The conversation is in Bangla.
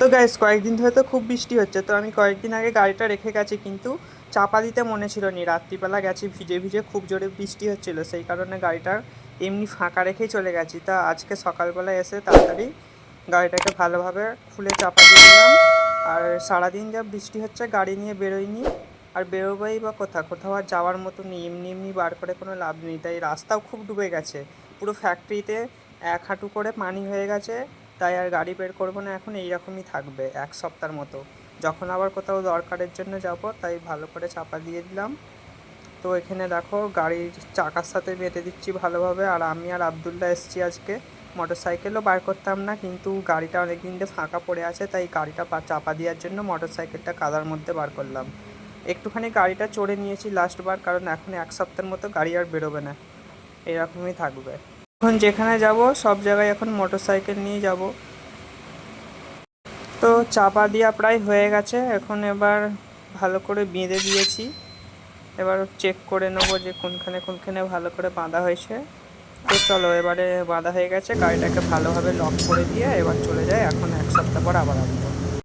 তো গাইস কয়েকদিন ধরে তো খুব বৃষ্টি হচ্ছে, তো আমি কয়েকদিন আগে গাড়িটা রেখে গেছি, কিন্তু চাপা দিতে মনে ছিল নি। রাত্রিবেলা গেছি, ভিজে ভিজে খুব জোরে বৃষ্টি হচ্ছিল, সেই কারণে গাড়িটা এমনি ফাঁকা রেখেই চলে গেছি। তা আজকে সকালবেলা এসে তাড়াতাড়ি গাড়িটাকে ভালোভাবে খুলে চাপা দিয়ে দিলাম, আর সারাদিন যা বৃষ্টি হচ্ছে গাড়ি নিয়ে বেরোয়নি আর বেরোবেই বা কোথা, কোথাও আর যাওয়ার মতো নেই, এমনি এমনি বার করে কোনো লাভ নেই। তাই রাস্তাও খুব ডুবে গেছে, পুরো ফ্যাক্টরিতে এক হাঁটু করে পানি হয়ে গেছে তাই আর গাড়ি বের করব না, এখন এইরকমই থাকবে, এক সপ্তাহের মতো। যখন আবার কোথাও দরকারের জন্য যাব, তাই ভালো করে চাপা দিয়ে দিলাম। তো এখানে দেখো, গাড়ির চাকার সাথে বেঁধে দিচ্ছি ভালোভাবে, আর আমি আর আবদুল্লাহ এসছি আজকে। মোটর সাইকেলও বার করতাম না, কিন্তু গাড়িটা অনেক দিন ধরে ফাঁকা পড়ে আছে, তাই গাড়িটা চাপা দেওয়ার জন্য মোটর সাইকেলটা কাদার মধ্যে বার করলাম। একটুখানি গাড়িটা চড়ে নিয়েছি লাস্ট বার, কারণ এখন এক সপ্তাহের মতো গাড়ি আর বেরোবে না। এরকমই থাকবে। এখন যেখানে যাব, সব জায়গায় এখন মোটর সাইকেল নিয়ে যাব। তো চাপা দেওয়া প্রায় হয়ে গেছে। এখন এবার ভালো করে বেঁধে দিয়েছি। এবার চেক করে নেব যে কোনখানে কোনখানে ভালো করে বাঁধা হয়েছে। তো চলো, এবারে বাঁধা হয়ে গেছে। গাড়িটাকে ভালোভাবে লক করে দিয়ে এবার চলে যায় এখন এক সপ্তাহ পর আবার আসব।